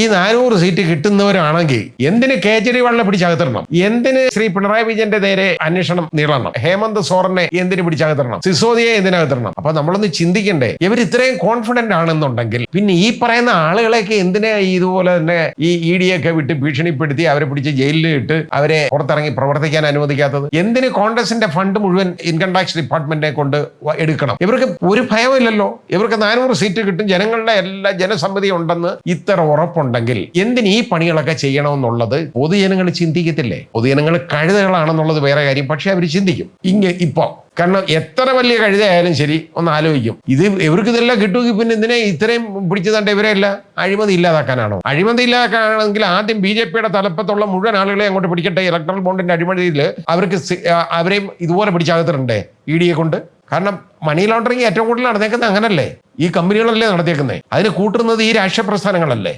ഈ നാനൂറ് സീറ്റ് കിട്ടുന്നവരാണെങ്കിൽ എന്തിന് കേജ്രിവാളിനെ പിടിച്ചകത്തിടണം? എന്തിന് ശ്രീ പിണറായി വിജയന്റെ നേരെ അന്വേഷണം നീളണം ഹേമന്ത് സോറനെ എന്തിന് പിടിച്ചകത്തിടണം? സിസോദിയെ എന്തിനകത്തിടണം? അപ്പൊ നമ്മളൊന്ന് ചിന്തിക്കണ്ടേ ഇവർ ഇത്രയും കോൺഫിഡന്റ് ആണെന്നുണ്ടെങ്കിൽ പിന്നെ ഈ പറയുന്ന ആളുകളെയൊക്കെ എന്തിനാ ഇതുപോലെ തന്നെ ഈ ഇ ഡി ഒക്കെ വിട്ട് ഭീഷണിപ്പെടുത്തി അവരെ പിടിച്ച് ജയിലിൽ ഇട്ട് അവരെ പുറത്തിറങ്ങി പ്രവർത്തിക്കാൻ അനുവദിക്കാത്തത്? എന്തിന് കോൺഗ്രസിന്റെ ഫണ്ട് മുഴുവൻ ഇൻകം ടാക്സ് ഡിപ്പാർട്ട്മെന്റിനെ കൊണ്ട് എടുക്കണം? ഇവർക്ക് ഒരു ഭയമില്ലല്ലോ ഇവർക്ക് നാനൂറ് സീറ്റ് കിട്ടും. ജനങ്ങളുടെ എല്ലാ ജനസമ്മതി ഉണ്ടെന്ന് ഇത്ര ഉറപ്പുണ്ടെങ്കിൽ എന്തിന് ഈ പണികളൊക്കെ ചെയ്യണമെന്നുള്ളത് പൊതുജനങ്ങൾ ചിന്തിക്കത്തില്ലേ? പൊതുജനങ്ങൾ കഴുതകളാണെന്നുള്ളത് വേറെ കാര്യം. പക്ഷെ അവർ ചിന്തിക്കും. ഇങ്ങ ഇപ്പൊ കാരണം എത്ര വലിയ കഴുതയായാലും ശരി ഒന്ന് ആലോചിക്കും. ഇത് ഇവർക്ക് ഇതെല്ലാം കിട്ടുമെങ്കിൽ പിന്നെ ഇതിനെ ഇത്രയും പിടിച്ചു തണ്ട അഴിമതി ഇല്ലാതാക്കാനാണോ? അഴിമതി ഇല്ലാതാക്കാനാണെങ്കിൽ ആദ്യം ബി ജെ പിയുടെ തലപ്പത്തുള്ള മുഴുവൻ ആളുകളെ അങ്ങോട്ട് പിടിക്കട്ടെ. ഇലക്ട്രൽ ബോണ്ടിന്റെ അഴിമതിയിൽ അവർക്ക് അവരെയും ഇതുപോലെ പിടിച്ചാകത്തിട്ടുണ്ടേ ഇ ഡിയെ കൊണ്ട്? കാരണം മണി ലോണ്ടറിങ് ഏറ്റവും കൂടുതൽ നടന്നേക്കുന്നത് അങ്ങനല്ലേ? ഈ കമ്പനികളല്ലേ നടത്തിയേക്കുന്നത്. അതിന് കൂട്ടുന്നത് ഈ രാഷ്ട്രീയ പ്രസ്ഥാനങ്ങളല്ലേ?